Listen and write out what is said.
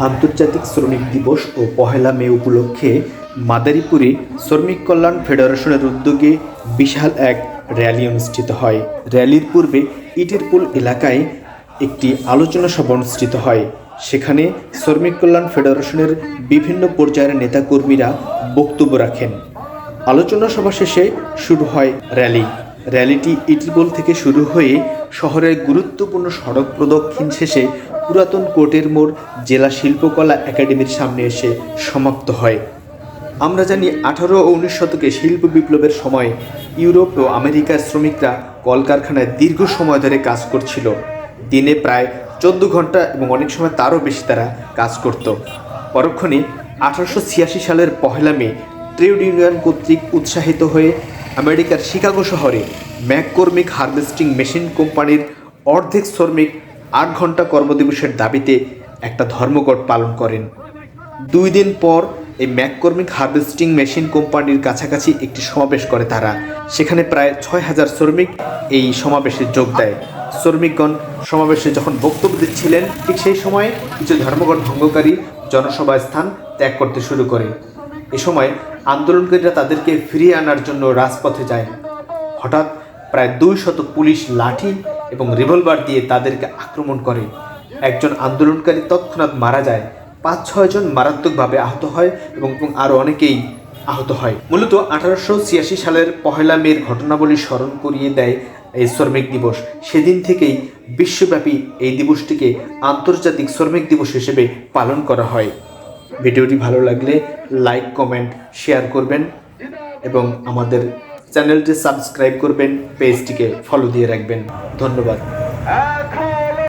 আন্তর্জাতিক শ্রমিক দিবস ও পহেলা মে উপলক্ষে মাদারীপুরে শ্রমিক কল্যাণ ফেডারেশনের উদ্যোগে বিশাল এক র্যালি অনুষ্ঠিত হয়। র্যালির পূর্বে ইটিরপুল এলাকায় একটি আলোচনা সভা অনুষ্ঠিত হয়। সেখানে শ্রমিক কল্যাণ ফেডারেশনের বিভিন্ন পর্যায়ের নেতাকর্মীরা বক্তব্য রাখেন। আলোচনা সভা শেষে শুরু হয় র্যালি। র্যালিটি ইটিবল থেকে শুরু হয়ে শহরের গুরুত্বপূর্ণ সড়ক প্রদক্ষিণ শেষে পুরাতন কোর্টের মোড় জেলা শিল্পকলা একাডেমির সামনে এসে সমাপ্ত হয়। আমরা জানি আঠারো ও উনিশ শতকে শিল্প বিপ্লবের সময় ইউরোপ ও আমেরিকার শ্রমিকরা কলকারখানায় দীর্ঘ সময় ধরে কাজ করছিল। দিনে প্রায় চোদ্দ ঘণ্টা এবং অনেক সময় তারও বেশি তারা কাজ করত। পরক্ষণে আঠারোশো ছিয়াশি সালের পহেলা মে ট্রেড ইউনিয়ন কর্তৃক উৎসাহিত হয়ে আমেরিকার শিকাগো শহরে ম্যাককর্মিক হারভেস্টিং মেশিন কোম্পানির অর্ধেক শ্রমিক আট ঘণ্টা কর্মদিবসের দাবিতে একটা ধর্মঘট পালন করেন। দুই দিন পর এই ম্যাককর্মিক হারভেস্টিং মেশিন কোম্পানির কাছাকাছি একটি সমাবেশ করে তারা। সেখানে প্রায় ছয় হাজার শ্রমিক এই সমাবেশে যোগ দেয়। শ্রমিকগণ সমাবেশে যখন বক্তব্য দিচ্ছিলেন, ঠিক সেই সময়ে কিছু ধর্মঘট ভঙ্গকারী জনসভা স্থান ত্যাগ করতে শুরু করে। এ সময় আন্দোলনকারীরা তাদেরকে ফিরিয়ে আনার জন্য রাজপথে যায়। হঠাৎ প্রায় দুই শত পুলিশ লাঠি এবং রিভলভার দিয়ে তাদেরকে আক্রমণ করে। একজন আন্দোলনকারী তৎক্ষণাৎ মারা যায়। পাঁচ ছয়জন মারাত্মকভাবে আহত হয় এবং আরও অনেকেই আহত হয়। মূলত আঠারোশো ছিয়াশি সালের পহেলা মের ঘটনাবলী স্মরণ করিয়ে দেয় এই শ্রমিক দিবস। সেদিন থেকেই বিশ্বব্যাপী এই দিবসটিকে আন্তর্জাতিক শ্রমিক দিবস হিসেবে পালন করা হয়। ভিডিওটি ভালো লাগলে লাইক, কমেন্ট, শেয়ার করবেন এবং আমাদের চ্যানেলটি সাবস্ক্রাইব করবেন পেজটিকে ফলো দিয়ে রাখবেন। ধন্যবাদ।